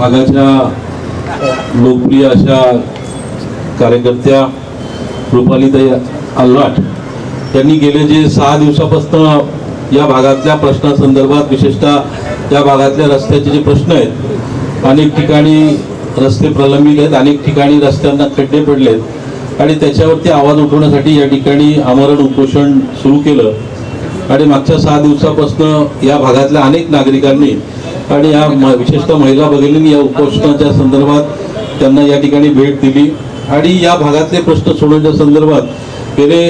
भागाच्या लोकप्रिय अशा कार्यकर्त्या रुपालीताई आल्हाट त्यांनी गेले जे सहा दिवसापासून या भागातल्या प्रश्नासंदर्भात विशेषतः या भागातल्या रस्त्याचे जे प्रश्न आहेत अनेक ठिकाणी रस्ते प्रलंबित आहेत अनेक ठिकाणी रस्त्यांना खड्डे पडलेत आणि त्याच्यावरती आवाज उठवण्यासाठी या ठिकाणी आमरण उपोषण सुरू केलं. आणि मागच्या सहा दिवसापासून या भागातल्या अनेक नागरिकांनी आणि या विशेषतः महिला भगिनींनी या उपोषणाच्या संदर्भात त्यांना या ठिकाणी भेट दिली. आणि या भागातले प्रश्न सोडवण्याच्या संदर्भात गेले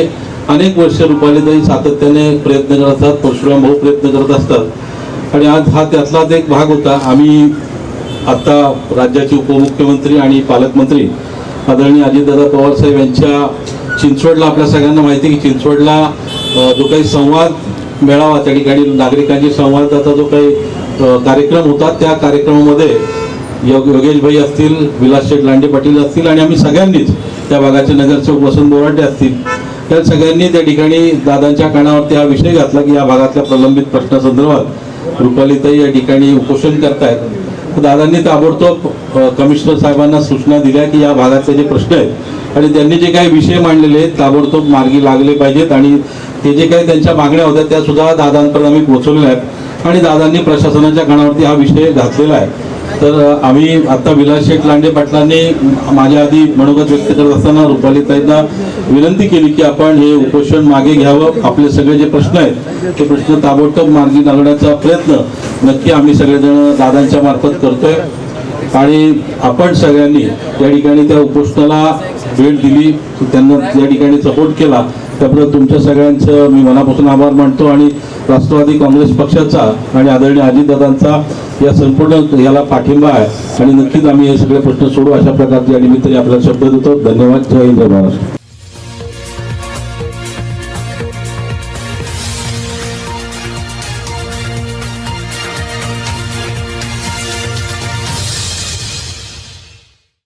अनेक वर्ष रुपालीताई सातत्याने प्रयत्न करत असतात परशुराम भाऊ प्रयत्न करत असतात. आणि आज हा त्यातलाच एक भाग होता. आम्ही आता राज्याचे उपमुख्यमंत्री आणि पालकमंत्री आदरणीय अजितदादा पवार साहेब यांच्या चिंचवडला आपल्या सगळ्यांना माहिती की चिंचवडला जो काही संवाद मेळावा त्या ठिकाणी नागरिकांची संवादाचा जो काही कार्यक्रम होता त्या कार्यक्रमामध्ये योग योगेश भाई असतील विलास शेठ लांडे पाटील असतील आणि आम्ही सगळ्यांनीच त्या भागाचे नगरसेवक वसंत बोराटे असतील. त्या सगळ्यांनी त्या ठिकाणी दादांच्या कानावरती हा विषय घातला की या भागातल्या प्रलंबित प्रश्नासंदर्भात रुपालीताई या ठिकाणी उपोषण करतायत. दादांनी ताबडतोब कमिशनर साहेबांना सूचना दिल्या की या भागातले जे प्रश्न आहेत आणि त्यांनी जे काही विषय मांडलेले आहेत ताबडतोब मार्गी लागले पाहिजेत आणि ते जे काही त्यांच्या मागण्या होत्या त्या सुद्धा दादांपर्यंत आम्ही पोहोचवलेल्या आहेत. आणि दादांनी प्रशासनाच्या कानावरती हा विषय घातलेला आहे. तर आम्ही आता विलास शेठ लांडे पाटलांनी माझ्या आधी मनोगत व्यक्त करत असताना रुपालीताईंना विनंती केली की आपण हे उपोषण मागे घ्यावं. आपले सगळे जे प्रश्न आहेत ते प्रश्न ताबडतोब मार्गी लागण्याचा प्रयत्न नक्की आम्ही सगळेजण दादांच्या मार्फत करतोय. आणि आपण सगळ्यांनी या ठिकाणी त्या उपोषणाला भेट दिली त्यांना या ठिकाणी सपोर्ट केला त्याबद्दल तुमच्या सगळ्यांचं मी मनापासून आभार मानतो. आणि राष्ट्रवादी काँग्रेस पक्षाचा आणि आदरणीय अजितदादांचा या संपूर्ण याला पाठिंबा आहे. आणि नक्कीच आम्ही हे सगळे प्रश्न सोडू. अशा प्रकारचे या निमित्ताने आपल्याला शब्द देतो. धन्यवाद. जय हिंद महाराष्ट्र.